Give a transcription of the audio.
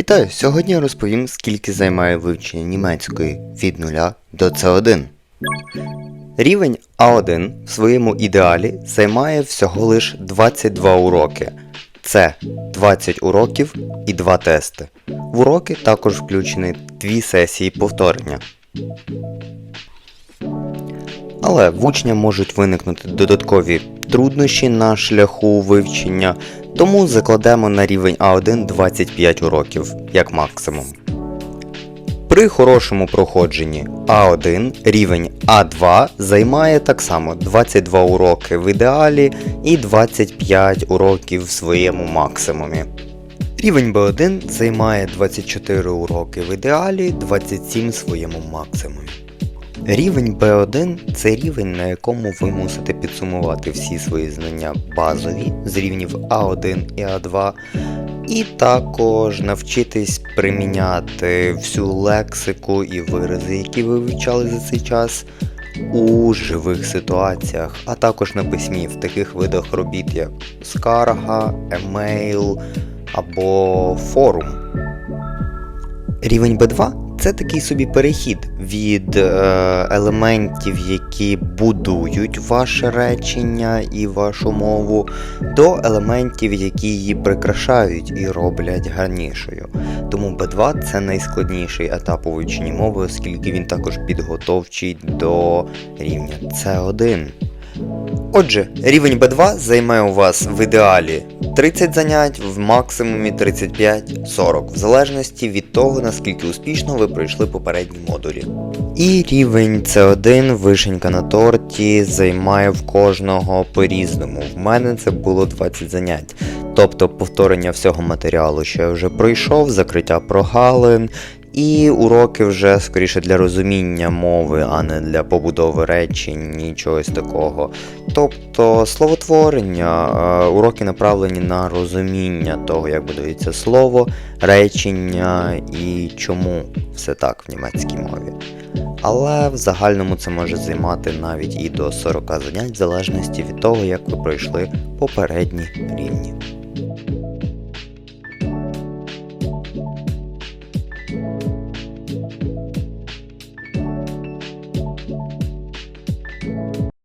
Вітаю! Сьогодні я розповім, скільки займає вивчення німецької від 0 до С1. Рівень А1 в своєму ідеалі займає всього лиш 22 уроки. Це 20 уроків і 2 тести. В уроки також включені 2 сесії повторення. Але в учня можуть виникнути додаткові труднощі на шляху вивчення, тому закладемо на рівень А1 25 уроків, як максимум. При хорошому проходженні А1 рівень А2 займає так само 22 уроки в ідеалі і 25 уроків в своєму максимумі. Рівень Б1 займає 24 уроки в ідеалі, 27 в своєму максимумі. Рівень B1 це рівень, на якому ви мусите підсумувати всі свої знання базові з рівнів А1 і А2, і також навчитись приміняти всю лексику і вирази, які ви вивчали за цей час у живих ситуаціях, а також на письмі в таких видах робіт, як скарга, емейл або форум. Рівень B2 це такий собі перехід від е, елементів, які будують ваше речення і вашу мову, до елементів, які її прикрашають і роблять гарнішою. Тому B2 це найскладніший етап у вивченні мови, оскільки він також підготовчий до рівня C1. Отже, рівень B2 займе у вас в ідеалі 30 занять, в максимумі 35-40, в залежності від того, наскільки успішно ви пройшли попередні модулі. І рівень C1, вишенька на торті, займає в кожного по-різному. В мене це було 20 занять. Тобто повторення всього матеріалу, що я вже пройшов, закриття прогалин, і уроки вже скоріше для розуміння мови, а не для побудови речень, і чогось такого. Тобто словотворення, е, уроки направлені на розуміння того, як будується слово, речення і чому все так в німецькій мові. Але в загальному це може займати навіть і до 40 занять, в залежності від того, як ви пройшли попередні рівні.